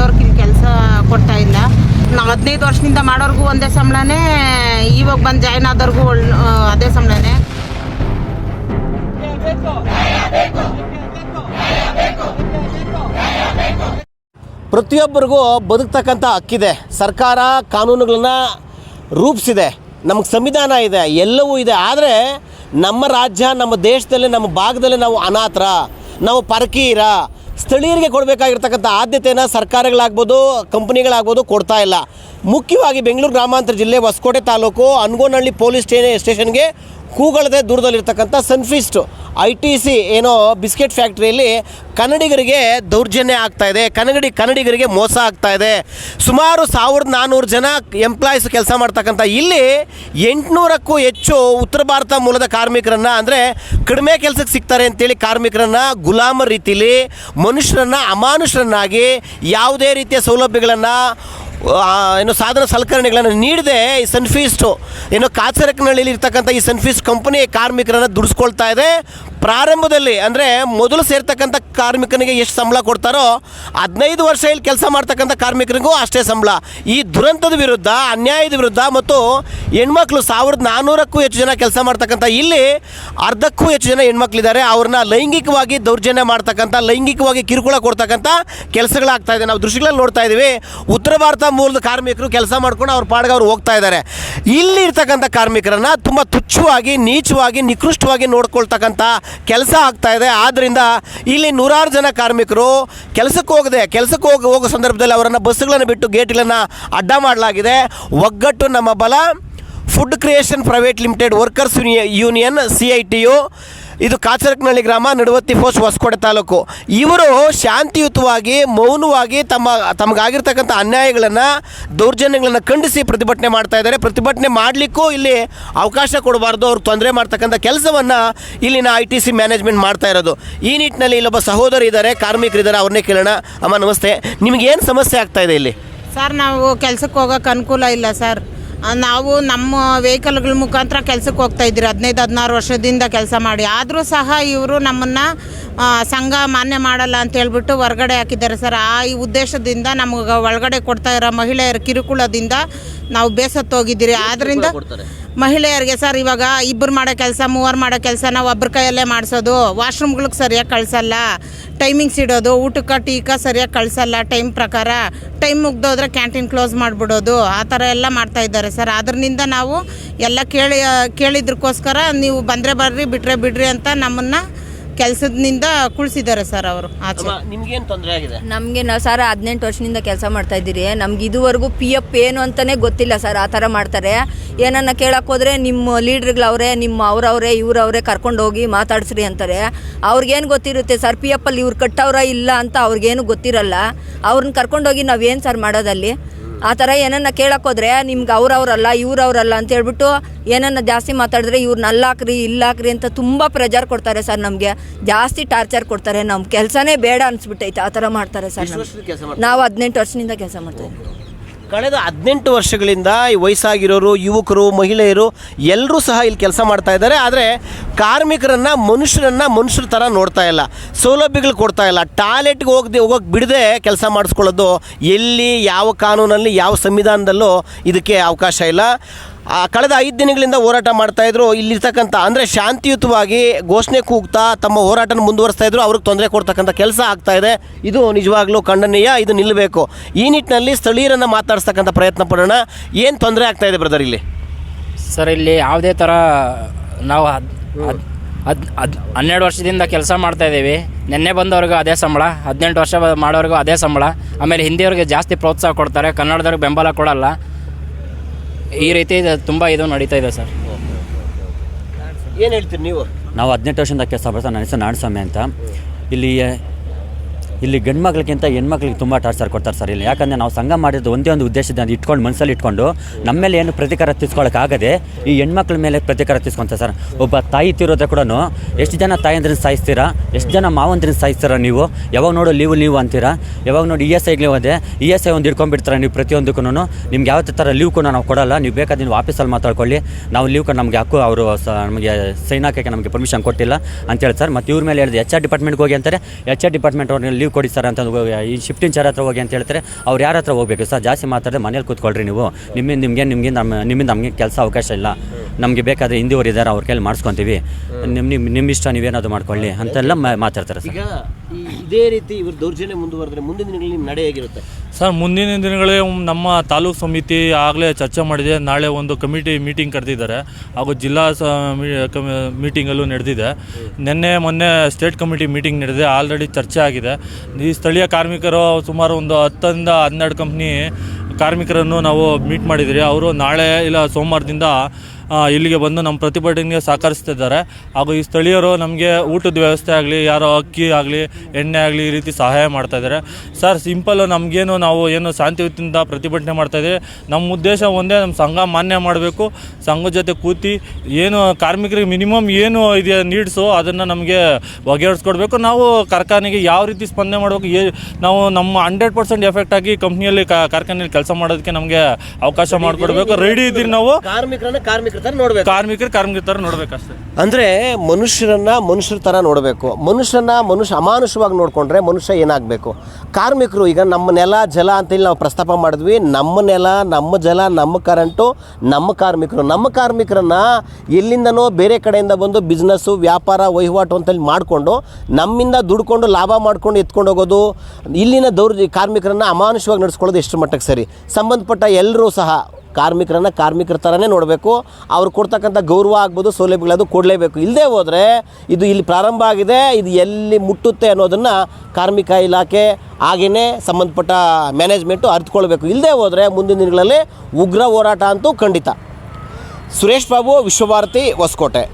ಆದವ್ರಿಗೆ ಇಲ್ಲಿ ಕೆಲಸ ಕೊಡ್ತಾ ಇಲ್ಲ. ನಾವು ಹದಿನೈದು ವರ್ಷದಿಂದ ಮಾಡೋರ್ಗೂ ಒಂದೇ ಸಂಬಳನೇ, ಇವಾಗ ಬಂದು ಜಾಯ್ನ್ ಆದವ್ರಿಗೂ ಅದೇ ಸಂಬಳನೇ. ಪ್ರತಿಯೊಬ್ಬರಿಗೂ ಬದುಕ್ತಕ್ಕಂಥ ಹಕ್ಕಿದೆ. ಸರ್ಕಾರ ಕಾನೂನುಗಳನ್ನ ರೂಪಿಸಿದೆ. ನಮಗೆ ಸಂವಿಧಾನ ಇದೆ, ಎಲ್ಲವೂ ಇದೆ. ಆದರೆ ನಮ್ಮ ರಾಜ್ಯ, ನಮ್ಮ ದೇಶದಲ್ಲಿ, ನಮ್ಮ ಭಾಗದಲ್ಲಿ ನಾವು ಅನಾಥರ, ನಾವು ಪರಕೀರ ಸ್ಥಳೀಯರಿಗೆ ಕೊಡಬೇಕಾಗಿರ್ತಕ್ಕಂಥ ಆದ್ಯತೆಯನ್ನು ಸರ್ಕಾರಗಳಾಗ್ಬೋದು, ಕಂಪ್ನಿಗಳಾಗ್ಬೋದು ಕೊಡ್ತಾ ಇಲ್ಲ. ಮುಖ್ಯವಾಗಿ ಬೆಂಗಳೂರು ಗ್ರಾಮಾಂತರ ಜಿಲ್ಲೆ ಹೊಸಕೋಟೆ ತಾಲೂಕು ಅನ್ಗೋನಹಳ್ಳಿ ಪೊಲೀಸ್ ಸ್ಟೇ ಸ್ಟೇಷನ್ಗೆ ಕೂಗಳದೆ ದೂರದಲ್ಲಿರ್ತಕ್ಕಂಥ ಸನ್ಫಿಸ್ಟ್. ಐ ಟಿ ಸಿ ಏನೋ ಬಿಸ್ಕೆಟ್ ಫ್ಯಾಕ್ಟ್ರಿಯಲ್ಲಿ ಕನ್ನಡಿಗರಿಗೆ ದೌರ್ಜನ್ಯ ಆಗ್ತಾ ಇದೆ. ಕನ್ನಡಿ ಕನ್ನಡಿಗರಿಗೆ ಮೋಸ ಆಗ್ತಾ ಇದೆ. ಸುಮಾರು ಸಾವಿರದ ನಾನ್ನೂರು ಜನ ಎಂಪ್ಲಾಯೀಸ್ ಕೆಲಸ ಮಾಡ್ತಕ್ಕಂಥ ಇಲ್ಲಿ ಎಂಟುನೂರಕ್ಕೂ ಹೆಚ್ಚು ಉತ್ತರ ಭಾರತ ಮೂಲದ ಕಾರ್ಮಿಕರನ್ನ ಅಂದರೆ ಕಡಿಮೆ ಕೆಲಸಕ್ಕೆ ಸಿಗ್ತಾರೆ ಅಂತೇಳಿ ಕಾರ್ಮಿಕರನ್ನ ಗುಲಾಮ ರೀತಿಲಿ ಮನುಷ್ಯರನ್ನು ಅಮಾನುಷರನ್ನಾಗಿ ಯಾವುದೇ ರೀತಿಯ ಸೌಲಭ್ಯಗಳನ್ನು ಏನು ಸಾಧನ ಸಲಕರಣೆಗಳನ್ನು ನೀಡದೆ ಈ ಸನ್ಫೀಸ್ಟು ಏನು ಕಾಚರಕನಹಳ್ಳಿಯಲ್ಲಿ ಇರ್ತಕ್ಕಂಥ ಈ ಸನ್ಫೀಸ್ಟ್ ಕಂಪನಿ ಕಾರ್ಮಿಕರನ್ನು ದುಡಿಸ್ಕೊಳ್ತಾ ಇದೆ. ಪ್ರಾರಂಭದಲ್ಲಿ, ಅಂದರೆ ಮೊದಲು ಸೇರ್ತಕ್ಕಂಥ ಕಾರ್ಮಿಕನಿಗೆ ಎಷ್ಟು ಸಂಬಳ ಕೊಡ್ತಾರೋ, ಹದಿನೈದು ವರ್ಷ ಇಲ್ಲಿ ಕೆಲಸ ಮಾಡ್ತಕ್ಕಂಥ ಕಾರ್ಮಿಕರಿಗೂ ಅಷ್ಟೇ ಸಂಬಳ. ಈ ದುರಂತದ ವಿರುದ್ಧ, ಅನ್ಯಾಯದ ವಿರುದ್ಧ ಮತ್ತು ಹೆಣ್ಮಕ್ಳು ಸಾವಿರದ ನಾನ್ನೂರಕ್ಕೂ ಹೆಚ್ಚು ಜನ ಕೆಲಸ ಮಾಡ್ತಕ್ಕಂಥ, ಇಲ್ಲಿ ಅರ್ಧಕ್ಕೂ ಹೆಚ್ಚು ಜನ ಹೆಣ್ಮಕ್ಳಿದ್ದಾರೆ. ಅವ್ರನ್ನ ಲೈಂಗಿಕವಾಗಿ ದೌರ್ಜನ್ಯ ಮಾಡ್ತಕ್ಕಂಥ, ಲೈಂಗಿಕವಾಗಿ ಕಿರುಕುಳ ಕೊಡ್ತಕ್ಕಂಥ ಕೆಲಸಗಳಾಗ್ತಾ ಇದೆ. ನಾವು ದೃಶ್ಯಗಳಲ್ಲಿ ನೋಡ್ತಾ ಇದ್ದೀವಿ. ಉತ್ತರ ಭಾರತ ಮೂಲದ ಕಾರ್ಮಿಕರು ಕೆಲಸ ಮಾಡ್ಕೊಂಡು ಅವ್ರ ಪಾಡ್ಗೆ ಅವ್ರು ಹೋಗ್ತಾ ಇದ್ದಾರೆ. ಇಲ್ಲಿ ಇರ್ತಕ್ಕಂಥ ಕಾರ್ಮಿಕರನ್ನು ತುಂಬ ತುಚ್ಛವಾಗಿ, ನೀಚವಾಗಿ, ನಿಕೃಷ್ಟವಾಗಿ ನೋಡ್ಕೊಳ್ತಕ್ಕಂಥ ಕೆಲಸ ಆಗ್ತಾ ಇದೆ. ಆದ್ದರಿಂದ ಇಲ್ಲಿ ನೂರಾರು ಜನ ಕಾರ್ಮಿಕರು ಕೆಲಸಕ್ಕೆ ಹೋಗದೆ, ಕೆಲಸಕ್ಕೆ ಹೋಗಿ, ಹೋಗೋ ಸಂದರ್ಭದಲ್ಲಿ ಅವರನ್ನು ಬಸ್ಸುಗಳನ್ನು ಬಿಟ್ಟು ಗೇಟ್ಗಳನ್ನು ಅಡ್ಡ ಮಾಡಲಾಗಿದೆ. ಒಗ್ಗಟ್ಟು ನಮ್ಮ ಬಲ. Food creation private limited workers union C I T U ಇದು ಕಾಚರಕ್ನಳ್ಳಿ ಗ್ರಾಮ, ನಡುವತ್ತಿ ಪೋಸ್ಟ್ ಹೊಸಕೋಟೆ ತಾಲೂಕು. ಇವರು ಶಾಂತಿಯುತವಾಗಿ, ಮೌನವಾಗಿ ತಮ್ಮ, ತಮಗಾಗಿರ್ತಕ್ಕಂಥ ಅನ್ಯಾಯಗಳನ್ನು, ದೌರ್ಜನ್ಯಗಳನ್ನು ಖಂಡಿಸಿ ಪ್ರತಿಭಟನೆ ಮಾಡ್ತಾ ಇದ್ದಾರೆ. ಪ್ರತಿಭಟನೆ ಮಾಡಲಿಕ್ಕೂ ಇಲ್ಲಿ ಅವಕಾಶ ಕೊಡಬಾರ್ದು. ಅವ್ರು ತೊಂದರೆ ಮಾಡ್ತಕ್ಕಂಥ ಕೆಲಸವನ್ನು ಇಲ್ಲಿನ ಐ ಟಿ ಸಿ ಮ್ಯಾನೇಜ್ಮೆಂಟ್ ಮಾಡ್ತಾ ಇರೋದು. ಈ ನಿಟ್ಟಿನಲ್ಲಿ ಇಲ್ಲೊಬ್ಬ ಸಹೋದರ ಇದ್ದಾರೆ ಕಾರ್ಮಿಕರಿದ್ದಾರೆ ಅವ್ರನ್ನೇ ಕೇಳೋಣ. ಅಮ್ಮ, ನಮಸ್ತೆ. ನಿಮಗೇನು ಸಮಸ್ಯೆ ಆಗ್ತಾ ಇದೆ ಇಲ್ಲಿ? ಸರ್, ನಾವು ಕೆಲಸಕ್ಕೆ ಹೋಗೋಕೆ ಅನುಕೂಲ ಇಲ್ಲ ಸರ್. ನಾವು ನಮ್ಮ ವೆಹಿಕಲ್ಗಳ ಮುಖಾಂತರ ಕೆಲಸಕ್ಕೆ ಹೋಗ್ತಾ ಇದ್ದೀರಿ. ಹದಿನೈದು ಹದಿನಾರು ವರ್ಷದಿಂದ ಕೆಲಸ ಮಾಡಿ. ಆದರೂ ಸಹ ಇವರು ನಮ್ಮನ್ನು ಸಂಘ ಮಾನ್ಯ ಮಾಡಲ್ಲ ಅಂತ ಹೇಳ್ಬಿಟ್ಟು ಹೊರಗಡೆ ಹಾಕಿದ್ದಾರೆ ಸರ್. ಆ ಈ ಉದ್ದೇಶದಿಂದ ನಮಗೆ ಒಳಗಡೆ ಕೊಡ್ತಾ ಇರೋ ಮಹಿಳೆಯರ ಕಿರುಕುಳದಿಂದ ನಾವು ಬೇಸತ್ತೋಗಿದ್ದೀರಿ ಆದ್ದರಿಂದ ಮಹಿಳೆಯರಿಗೆ ಸರ್ ಇವಾಗ ಇಬ್ಬರು ಮಾಡೋ ಕೆಲಸ ಮೂವರು ಮಾಡೋ ಕೆಲಸ ನಾವು ಒಬ್ಬರ ಕೈಯಲ್ಲೇ ಮಾಡಿಸೋದು. ವಾಶ್ರೂಮ್ಗಳಿಗೆ ಸರಿಯಾಗಿ ಕಳಿಸಲ್ಲ. ಟೈಮಿಂಗ್ಸ್ ಇಡೋದು ಊಟಕ್ಕೆ ಟೀಕ ಸರಿಯಾಗಿ ಕಳಿಸಲ್ಲ. ಟೈಮ್ ಪ್ರಕಾರ ಟೈಮ್ ಮುಗ್ದೋದ್ರೆ ಕ್ಯಾಂಟೀನ್ ಕ್ಲೋಸ್ ಮಾಡಿಬಿಡೋದು. ಆ ಥರ ಎಲ್ಲ ಮಾಡ್ತಾ ಇದ್ದಾರೆ ಸರ್. ಅದರಿಂದ ನಾವು ಎಲ್ಲ ಕೇಳಿ ಕೇಳಿದ್ರಕ್ಕೋಸ್ಕರ ನೀವು ಬಂದರೆ ಬರ್ರಿ ಬಿಟ್ರೆ ಬಿಡ್ರಿ ಅಂತ ನಮ್ಮನ್ನು ಕೆಲಸದಿಂದ ಕುಳಿಸಿದ್ದಾರೆ ಸರ್ ಅವರು ಆಚೆ. ನಿಮ್ಗೇನು ತೊಂದರೆ ಆಗಿದೆ? ನಮಗೆ ನಾವು ಸರ್ ಹದಿನೆಂಟು ವರ್ಷದಿಂದ ಕೆಲಸ ಮಾಡ್ತಾ ಇದ್ದೀರಿ. ನಮ್ಗೆ ಇದುವರೆಗೂ ಪಿ ಎಫ್ ಏನು ಅಂತಲೇ ಗೊತ್ತಿಲ್ಲ ಸರ್ ಆ ಥರ ಮಾಡ್ತಾರೆ. ಏನನ್ನ ಕೇಳಕ್ಕೆ ಹೋದರೆ ನಿಮ್ಮ ಲೀಡ್ರ್ಗಳವ್ರೆ ನಿಮ್ಮ ಅವರವರೇ ಇವರವರೇ ಕರ್ಕೊಂಡು ಹೋಗಿ ಮಾತಾಡಿಸ್ರಿ ಅಂತಾರೆ. ಅವ್ರಿಗೇನು ಗೊತ್ತಿರುತ್ತೆ ಸರ್ ಪಿ ಎಫ್ ಅಲ್ಲಿ ಇವ್ರು ಕಟ್ಟವ್ರ ಇಲ್ಲ ಅಂತ ಅವ್ರಿಗೇನು ಗೊತ್ತಿರಲ್ಲ. ಅವ್ರನ್ನ ಕರ್ಕೊಂಡೋಗಿ ನಾವೇನು ಸರ್ ಮಾಡೋದಲ್ಲಿ ಆ ಥರ ಏನನ್ನ ಕೇಳೋಕ್ಕೋದ್ರೆ ನಿಮ್ಗೆ ಅವ್ರವ್ರಲ್ಲ ಇವ್ರವ್ರಲ್ಲ ಅಂತ ಹೇಳ್ಬಿಟ್ಟು ಏನನ್ನ ಜಾಸ್ತಿ ಮಾತಾಡಿದ್ರೆ ಇವ್ರನ್ನ ಅಲ್ಲಾಕ್ರಿ ಇಲ್ಲಾಕ್ರಿ ಅಂತ ತುಂಬ ಪ್ರೆಜರ್ ಕೊಡ್ತಾರೆ ಸರ್ ನಮಗೆ. ಜಾಸ್ತಿ ಟಾರ್ಚರ್ ಕೊಡ್ತಾರೆ ನಮ್ಮ ಕೆಲಸನೇ ಬೇಡ ಅನ್ಸ್ಬಿಟ್ಟೈತೆ ಆ ಥರ ಮಾಡ್ತಾರೆ ಸರ್ ನಾವು ಹದಿನೆಂಟು ವರ್ಷದಿಂದ ಕೆಲಸ ಮಾಡ್ತೀವಿ ಕಳೆದ ಹದಿನೆಂಟು ವರ್ಷಗಳಿಂದ ಈ ವಯಸ್ಸಾಗಿರೋರು, ಯುವಕರು, ಮಹಿಳೆಯರು ಎಲ್ಲರೂ ಸಹ ಇಲ್ಲಿ ಕೆಲಸ ಮಾಡ್ತಾ ಇದ್ದಾರೆ. ಆದರೆ ಕಾರ್ಮಿಕರನ್ನ, ಮನುಷ್ಯರನ್ನ ಮನುಷ್ಯರ ಥರ ನೋಡ್ತಾ ಇಲ್ಲ. ಸೌಲಭ್ಯಗಳು ಕೊಡ್ತಾ ಇಲ್ಲ. ಟಾಯ್ಲೆಟ್ಗೆ ಹೋಗದೆ, ಹೋಗೋಕೆ ಬಿಡದೆ ಕೆಲಸ ಮಾಡಿಸ್ಕೊಳ್ಳೋದು ಎಲ್ಲಿ, ಯಾವ ಕಾನೂನಲ್ಲಿ, ಯಾವ ಸಂವಿಧಾನದಲ್ಲೂ ಇದಕ್ಕೆ ಅವಕಾಶ ಇಲ್ಲ. ಕಳೆದ ಐದು ದಿನಗಳಿಂದ ಹೋರಾಟ ಮಾಡ್ತಾ ಇದ್ರು. ಇಲ್ಲಿರ್ತಕ್ಕಂಥ ಅಂದರೆ ಶಾಂತಿಯುತವಾಗಿ ಘೋಷಣೆ ಕೂಗ್ತಾ ತಮ್ಮ ಹೋರಾಟನ ಮುಂದುವರಿಸ್ತಾ ಇದ್ರು. ಅವ್ರಿಗೆ ತೊಂದರೆ ಕೊಡ್ತಕ್ಕಂಥ ಕೆಲಸ ಆಗ್ತಾ ಇದೆ. ಇದು ನಿಜವಾಗ್ಲೂ ಖಂಡನೀಯ, ಇದು ನಿಲ್ಲಬೇಕು. ಈ ನಿಟ್ಟಿನಲ್ಲಿ ಸ್ಥಳೀಯರನ್ನು ಮಾತಾಡಿಸ್ತಕ್ಕಂಥ ಪ್ರಯತ್ನ ಪಡೋಣ. ಏನು ತೊಂದರೆ ಆಗ್ತಾ ಇದೆ ಬ್ರದರ್ ಇಲ್ಲಿ? ಸರ್, ಇಲ್ಲಿ ಯಾವುದೇ ಥರ ನಾವು ಹದ್ ಹದ್ ಹನ್ನೆರಡು ವರ್ಷದಿಂದ ಕೆಲಸ ಮಾಡ್ತಾ ಇದ್ದೀವಿ. ನಿನ್ನೆ ಬಂದವ್ರಿಗೂ ಅದೇ ಸಂಬಳ, ಹದಿನೆಂಟು ವರ್ಷ ಮಾಡೋರಿಗೂ ಅದೇ ಸಂಬಳ. ಆಮೇಲೆ ಹಿಂದಿಯವ್ರಿಗೆ ಜಾಸ್ತಿ ಪ್ರೋತ್ಸಾಹ ಕೊಡ್ತಾರೆ, ಕನ್ನಡದವ್ರಿಗೆ ಬೆಂಬಲ ಕೊಡಲ್ಲ. ಈ ರೀತಿ ತುಂಬ ಇದು ನಡೀತಾ ಇದೆ ಸರ್. ಏನು ಹೇಳ್ತೀರಿ ನೀವು? ನಾವು ಹದಿನೆಂಟು ವರ್ಷದಿಂದ ಕೆಲಸ ಬರ್ತಾ ನನ್ನ ಹೆಸರು ನಾಡಸ್ವಾಮಿ ಅಂತ. ಇಲ್ಲಿ ಇಲ್ಲಿ ಗಂಡು ಮಕ್ಳಿಗಿಂತ ಹೆಣ್ಮಕ್ಳಿಗೆ ತುಂಬ ಟಾರ್ಚರ್ ಕೊಡ್ತಾರೆ ಸರ್ ಇಲ್ಲಿ. ಯಾಕಂದರೆ ನಾವು ಸಂಘ ಮಾಡಿದ್ದು ಒಂದೇ ಒಂದು ಉದ್ದೇಶದಿಂದ ಇಟ್ಕೊಂಡು ಮನಸ್ಸಲ್ಲಿ ಇಟ್ಕೊಂಡು ನಮ್ಮ ಮೇಲೆ ಏನು ಪ್ರತಿಕಾರ ತಿಸ್ಕೊಳ್ಳೋಕ್ಕಾಗದೆ ಈ ಹೆಣ್ಮಕ್ಳ ಮೇಲೆ ಪ್ರತಿಕಾರ ತಿಸ್ಕೊತಾರೆ ಸರ್ ಒಬ್ಬ ತಾಯಿ ತೀರೋದ್ರೆ ಕೂಡ ಎಷ್ಟು ಜನ ತಾಯಂದ್ರನ್ನ ಸಾಯಿಸ್ತೀರಾ? ಎಷ್ಟು ಜನ ಮಾವಂದ್ರನ್ನ ಸಾಯಿಸ್ತೀರಾ ನೀವು? ಯಾವಾಗ ನೋಡು ಲೀವು ಲೀವ್ ಅಂತೀರಾ? ಯಾವಾಗ ನೋಡಿ ಇ ಎಸ್ ಐಗೆ ಹೋದೆ ಇ ಎಸ್ ಐ ಒಂದು ಇಟ್ಕೊಂಡ್ಬಿಡ್ತಾರೆ ನೀವು ಪ್ರತಿಯೊಂದಕ್ಕೂ ನಿಮ್ಗೆ ಯಾವ ಥರ ಲೀವ್ ಕೂಡ ನಾವು ಕೊಡಲ್ಲ. ನೀವು ಬೇಕಾದ್ರೆ ನೀವು ಆಫೀಸಲ್ಲಿ ಮಾತಾಡ್ಕೊಳ್ಳಿ. ನಾವು ಲೀವ್ ಕೂಡ ನಮಗೆ ಹಕ್ಕು ಅವರು ನಮಗೆ ಸೈನ್ ಹಾಕೋಕ್ಕೆ ನಮಗೆ ಪರ್ಮಿಷನ್ ಕೊಟ್ಟಿಲ್ಲ ಅಂತ ಹೇಳಿ ಸರ್ ಮತ್ತು ಇವ್ರ ಮೇಲೆ ಹೇಳಿದೆ ಎಚ್ ಆರ್ ಡಿಪಾರ್ಟ್ಮೆಂಟ್ಗೆ ಹೋಗಿ ಅಂತಾರೆ. ಎಚ್ ಆರ್ ಡಿಪಾರ್ಟ್ಮೆಂಟ್ ಅವ್ರನ್ನ ಲೀವ್ ಲೀವ್ ಕೊಡಿ ಸರ್ ಅಂತ ಈ ಶಿಫ್ಟ್ ಚಾರ್ ಹತ್ರ ಹೋಗಿ ಅಂತ ಹೇಳ್ತಾರೆ. ಅವ್ರು ಯಾರ ಹತ್ರ ಹೋಗಬೇಕು? ಸರ್, ಜಾಸ್ತಿ ಮಾತಾಡಿದ್ರೆ ಮನೇಲಿ ಕೂತ್ಕೊಳ್ರಿ ನೀವು. ನಿಮ್ಮಿಂದ ನಿಮಗೆ ನಿಮಗೆ ನಮ್ಮ ನಿಮ್ಮಿಂದ ನಮಗೆ ಕೆಲಸ ಅವಕಾಶ ಇಲ್ಲ. ನಮಗೆ ಬೇಕಾದರೆ ಹಿಂದಿಯವರು ಇದ್ದಾರೆ ಅವ್ರ ಕೈಲಿ ಮಾಡಿಸ್ಕೊತೀವಿ. ನಿಮ್ಮ ನಿಮ್ಮ ನಿಮ್ಮ ಇಷ್ಟ ನೀವೇನಾದ್ರು ಮಾಡ್ಕೊಳ್ಳಿ ಅಂತೆಲ್ಲ ಮಾ- ಮಾತಾಡ್ತಾರೆ ಸರ್. ಈಗ ಈ ಇದೇ ರೀತಿ ಇವರು ದೌರ್ಜನ್ಯ ಮುಂದುವರೆದ್ರೆ ಮುಂದಿನ ದಿನಗಳಲ್ಲಿ ನಿಮ್ಮ ನಡೆ ಹೇಗಿರುತ್ತೆ? ಸರ್ ಮುಂದಿನ ದಿನಗಳೇ ನಮ್ಮ ತಾಲೂಕು ಸಮಿತಿ ಆಗಲೇ ಚರ್ಚೆ ಮಾಡಿದೆ. ನಾಳೆ ಒಂದು ಕಮಿಟಿ ಮೀಟಿಂಗ್ ಕರೆದಿದ್ದಾರೆ. ಹಾಗೂ ಜಿಲ್ಲಾ ಸ ಮೀಟಿಂಗಲ್ಲೂ ನಡೆದಿದೆ. ನಿನ್ನೆ ಮೊನ್ನೆ ಸ್ಟೇಟ್ ಕಮಿಟಿ ಮೀಟಿಂಗ್ ನಡೆದಿದೆ. ಆಲ್ರೆಡಿ ಚರ್ಚೆ ಆಗಿದೆ. ಈ ಸ್ಥಳೀಯ ಕಾರ್ಮಿಕರು ಸುಮಾರು ಒಂದು ಹತ್ತರಿಂದ ಹನ್ನೆರಡು ಕಂಪ್ನಿ ಕಾರ್ಮಿಕರನ್ನು ನಾವು ಮೀಟ್ ಮಾಡಿದ್ದೀರಿ. ಅವರು ನಾಳೆ ಇಲ್ಲ ಸೋಮವಾರದಿಂದ ಇಲ್ಲಿಗೆ ಬಂದು ನಮ್ಮ ಪ್ರತಿಭಟನೆಗೆ ಸಹಕರಿಸ್ತಿದ್ದಾರೆ. ಹಾಗೂ ಈ ಸ್ಥಳೀಯರು ನಮಗೆ ಊಟದ ವ್ಯವಸ್ಥೆ ಆಗಲಿ, ಯಾರೋ ಅಕ್ಕಿ ಆಗಲಿ, ಎಣ್ಣೆ ಆಗಲಿ ಈ ರೀತಿ ಸಹಾಯ ಮಾಡ್ತಾ ಇದ್ದಾರೆ. ಸರ್, ಸಿಂಪಲ್ಲು ನಮಗೇನು ನಾವು ಏನು ಶಾಂತಿಯುತದಿಂದ ಪ್ರತಿಭಟನೆ ಮಾಡ್ತಾಯಿದ್ದೀವಿ ನಮ್ಮ ಉದ್ದೇಶ ಒಂದೇ, ನಮ್ಮ ಸಂಘ ಮಾನ್ಯ ಮಾಡಬೇಕು. ಸಂಘದ ಜೊತೆ ಕೂತಿ ಏನು ಕಾರ್ಮಿಕರಿಗೆ ಮಿನಿಮಮ್ ಏನು ಇದೆ ನೀಡ್ಸು ಅದನ್ನು ನಮಗೆ ಬಗೆಹರಿಸ್ಕೊಡ್ಬೇಕು. ನಾವು ಕಾರ್ಖಾನೆಗೆ ಯಾವ ರೀತಿ ಸ್ಪಂದನೆ ಮಾಡಬೇಕು, ಏ, ನಾವು ನಮ್ಮ ಹಂಡ್ರೆಡ್ ಪರ್ಸೆಂಟ್ ಎಫೆಕ್ಟ್ ಆಗಿ ಕಂಪ್ನಿಯಲ್ಲಿ ಕಾರ್ಖಾನೆಯಲ್ಲಿ ಕೆಲಸ ಮಾಡೋದಕ್ಕೆ ನಮಗೆ ಅವಕಾಶ ಮಾಡಿಕೊಡ್ಬೇಕು. ರೆಡಿ ಇದ್ದೀರಿ ನಾವು. ಕಾರ್ಮಿಕರನ್ನ ಕಾರ್ಮಿಕರ ಥರ ನೋಡ್ಬೇಕು. ಕಾರ್ಮಿಕರು ಕಾರ್ಮಿಕರ ಥರ ನೋಡ್ಬೇಕಷ್ಟೇ. ಅಂದರೆ ಮನುಷ್ಯರನ್ನ ಮನುಷ್ಯರ ಥರ ನೋಡಬೇಕು. ಮನುಷ್ಯನ ಮನುಷ್ಯ ಅಮಾನುಷವಾಗಿ ನೋಡಿಕೊಂಡ್ರೆ ಮನುಷ್ಯ ಏನಾಗಬೇಕು? ಕಾರ್ಮಿಕರು ಈಗ ನಮ್ಮ ನೆಲ ಜಲ ಅಂತೇಳಿ ನಾವು ಪ್ರಸ್ತಾಪ ಮಾಡಿದ್ವಿ. ನಮ್ಮ ನೆಲ ನಮ್ಮ ಜಲ ನಮ್ಮ ಕರೆಂಟು ನಮ್ಮ ಕಾರ್ಮಿಕರು. ನಮ್ಮ ಕಾರ್ಮಿಕರನ್ನ ಎಲ್ಲಿಂದನೋ ಬೇರೆ ಕಡೆಯಿಂದ ಬಂದು ಬಿಸ್ನೆಸ್ಸು ವ್ಯಾಪಾರ ವಹಿವಾಟು ಅಂತೇಳಿ ಮಾಡಿಕೊಂಡು ನಮ್ಮಿಂದ ದುಡ್ಕೊಂಡು ಲಾಭ ಮಾಡ್ಕೊಂಡು ಎತ್ಕೊಂಡು ಹೋಗೋದು ಇಲ್ಲಿನ ದೌರ್ಜ ಕಾರ್ಮಿಕರನ್ನ ಅಮಾನುಷವಾಗಿ ನಡೆಸ್ಕೊಳ್ಳೋದು ಎಷ್ಟು ಮಟ್ಟಕ್ಕೆ ಸರಿ? ಸಂಬಂಧಪಟ್ಟ ಎಲ್ಲರೂ ಸಹ ಕಾರ್ಮಿಕರನ್ನ ಕಾರ್ಮಿಕರ ಥರನೇ ನೋಡಬೇಕು. ಅವ್ರು ಕೊಡ್ತಕ್ಕಂಥ ಗೌರವ ಆಗ್ಬೋದು ಸೌಲಭ್ಯಗಳದು ಕೊಡಲೇಬೇಕು. ಇಲ್ಲದೆ ಹೋದರೆ ಇದು ಇಲ್ಲಿ ಪ್ರಾರಂಭ ಆಗಿದೆ, ಇದು ಎಲ್ಲಿ ಮುಟ್ಟುತ್ತೆ ಅನ್ನೋದನ್ನು ಕಾರ್ಮಿಕ ಇಲಾಖೆ ಹಾಗೆಯೇ ಸಂಬಂಧಪಟ್ಟ ಮ್ಯಾನೇಜ್ಮೆಂಟು ಅರಿತುಕೊಳ್ಬೇಕು. ಇಲ್ಲದೆ ಹೋದರೆ ಮುಂದಿನ ದಿನಗಳಲ್ಲಿ ಉಗ್ರ ಹೋರಾಟ ಅಂತೂ ಖಂಡಿತ. ಸುರೇಶ್ ಬಾಬು, ವಿಶ್ವಭಾರತಿ ಹೊಸಕೋಟೆ.